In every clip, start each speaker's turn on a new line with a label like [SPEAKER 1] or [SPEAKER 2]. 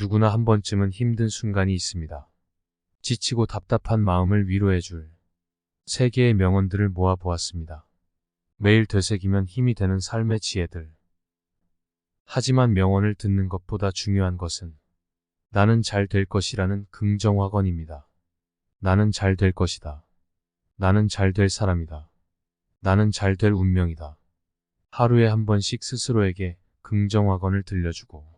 [SPEAKER 1] 누구나 한 번쯤은 힘든 순간이 있습니다. 지치고 답답한 마음을 위로해줄 세 개의 명언들을 모아 보았습니다. 매일 되새기면 힘이 되는 삶의 지혜들. 하지만 명언을 듣는 것보다 중요한 것은 나는 잘 될 것이라는 긍정화건입니다. 나는 잘 될 것이다. 나는 잘 될 사람이다. 나는 잘 될 운명이다. 하루에 한 번씩 스스로에게 긍정화건을 들려주고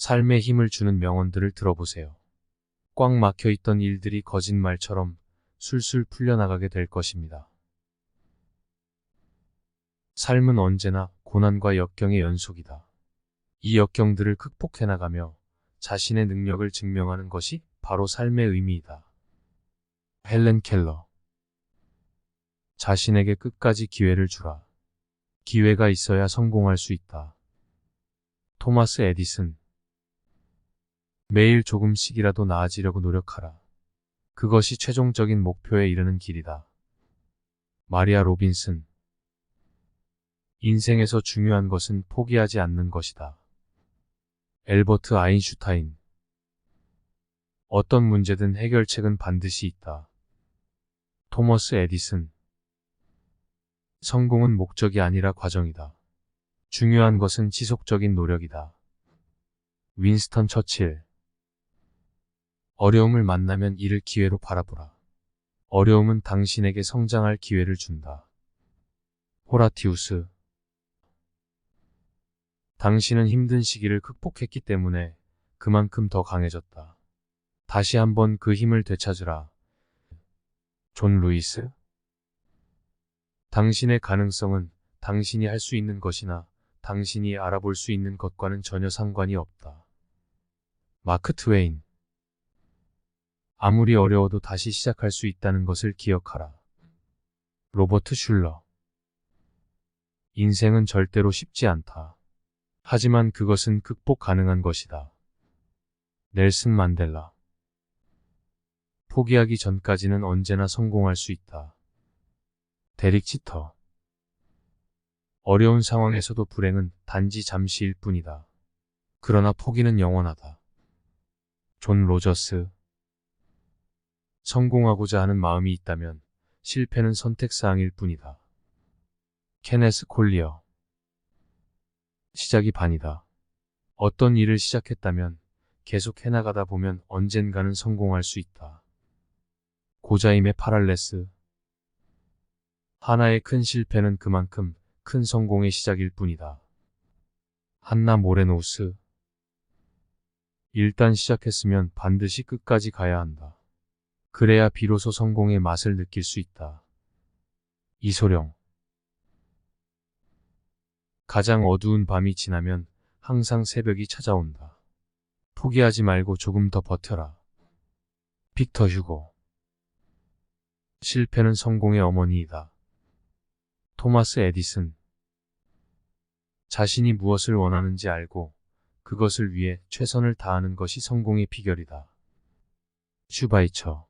[SPEAKER 1] 삶에 힘을 주는 명언들을 들어보세요. 꽉 막혀 있던 일들이 거짓말처럼 술술 풀려나가게 될 것입니다. 삶은 언제나 고난과 역경의 연속이다. 이 역경들을 극복해 나가며 자신의 능력을 증명하는 것이 바로 삶의 의미이다. 헬렌 켈러 자신에게 끝까지 기회를 주라. 기회가 있어야 성공할 수 있다. 토마스 에디슨 매일 조금씩이라도 나아지려고 노력하라. 그것이 최종적인 목표에 이르는 길이다. 마리아 로빈슨 인생에서 중요한 것은 포기하지 않는 것이다. 엘버트 아인슈타인 어떤 문제든 해결책은 반드시 있다. 토머스 에디슨 성공은 목적이 아니라 과정이다. 중요한 것은 지속적인 노력이다. 윈스턴 처칠 어려움을 만나면 이를 기회로 바라보라. 어려움은 당신에게 성장할 기회를 준다. 호라티우스 당신은 힘든 시기를 극복했기 때문에 그만큼 더 강해졌다. 다시 한번 그 힘을 되찾으라. 존 루이스 당신의 가능성은 당신이 할 수 있는 것이나 당신이 알아볼 수 있는 것과는 전혀 상관이 없다. 마크 트웨인 아무리 어려워도 다시 시작할 수 있다는 것을 기억하라. 로버트 슐러 인생은 절대로 쉽지 않다. 하지만 그것은 극복 가능한 것이다. 넬슨 만델라 포기하기 전까지는 언제나 성공할 수 있다. 데릭 치터 어려운 상황에서도 불행은 단지 잠시일 뿐이다. 그러나 포기는 영원하다. 존 로저스 성공하고자 하는 마음이 있다면 실패는 선택사항일 뿐이다. 케네스 콜리어 시작이 반이다. 어떤 일을 시작했다면 계속 해나가다 보면 언젠가는 성공할 수 있다. 고자임의 파랄레스 하나의 큰 실패는 그만큼 큰 성공의 시작일 뿐이다. 한나 모레노스 일단 시작했으면 반드시 끝까지 가야 한다. 그래야 비로소 성공의 맛을 느낄 수 있다. 이소령 가장 어두운 밤이 지나면 항상 새벽이 찾아온다. 포기하지 말고 조금 더 버텨라. 빅터 휴고 실패는 성공의 어머니이다. 토마스 에디슨 자신이 무엇을 원하는지 알고 그것을 위해 최선을 다하는 것이 성공의 비결이다. 슈바이처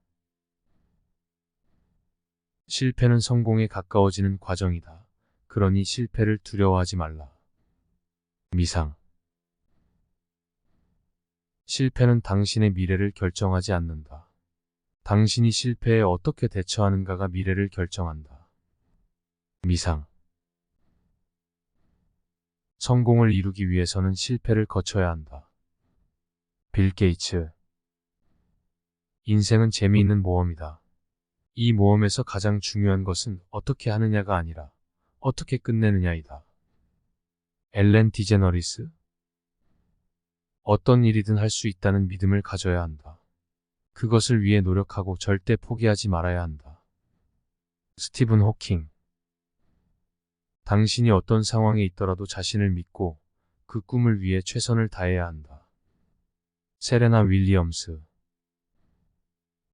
[SPEAKER 1] 실패는 성공에 가까워지는 과정이다. 그러니 실패를 두려워하지 말라. 미상 실패는 당신의 미래를 결정하지 않는다. 당신이 실패에 어떻게 대처하는가가 미래를 결정한다. 미상 성공을 이루기 위해서는 실패를 거쳐야 한다. 빌 게이츠 인생은 재미있는 모험이다. 이 모험에서 가장 중요한 것은 어떻게 하느냐가 아니라 어떻게 끝내느냐이다. 엘렌 디제너리스 어떤 일이든 할 수 있다는 믿음을 가져야 한다. 그것을 위해 노력하고 절대 포기하지 말아야 한다. 스티븐 호킹 당신이 어떤 상황에 있더라도 자신을 믿고 그 꿈을 위해 최선을 다해야 한다. 세레나 윌리엄스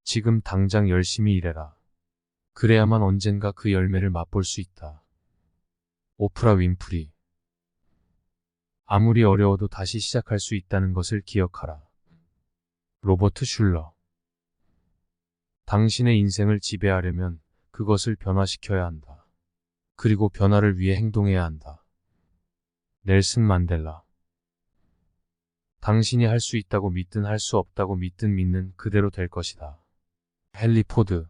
[SPEAKER 1] 지금 당장 열심히 일해라. 그래야만 언젠가 그 열매를 맛볼 수 있다. 오프라 윈프리 아무리 어려워도 다시 시작할 수 있다는 것을 기억하라. 로버트 슐러 당신의 인생을 지배하려면 그것을 변화시켜야 한다. 그리고 변화를 위해 행동해야 한다. 넬슨 만델라 당신이 할 수 있다고 믿든 할 수 없다고 믿든 믿는 그대로 될 것이다. 헨리 포드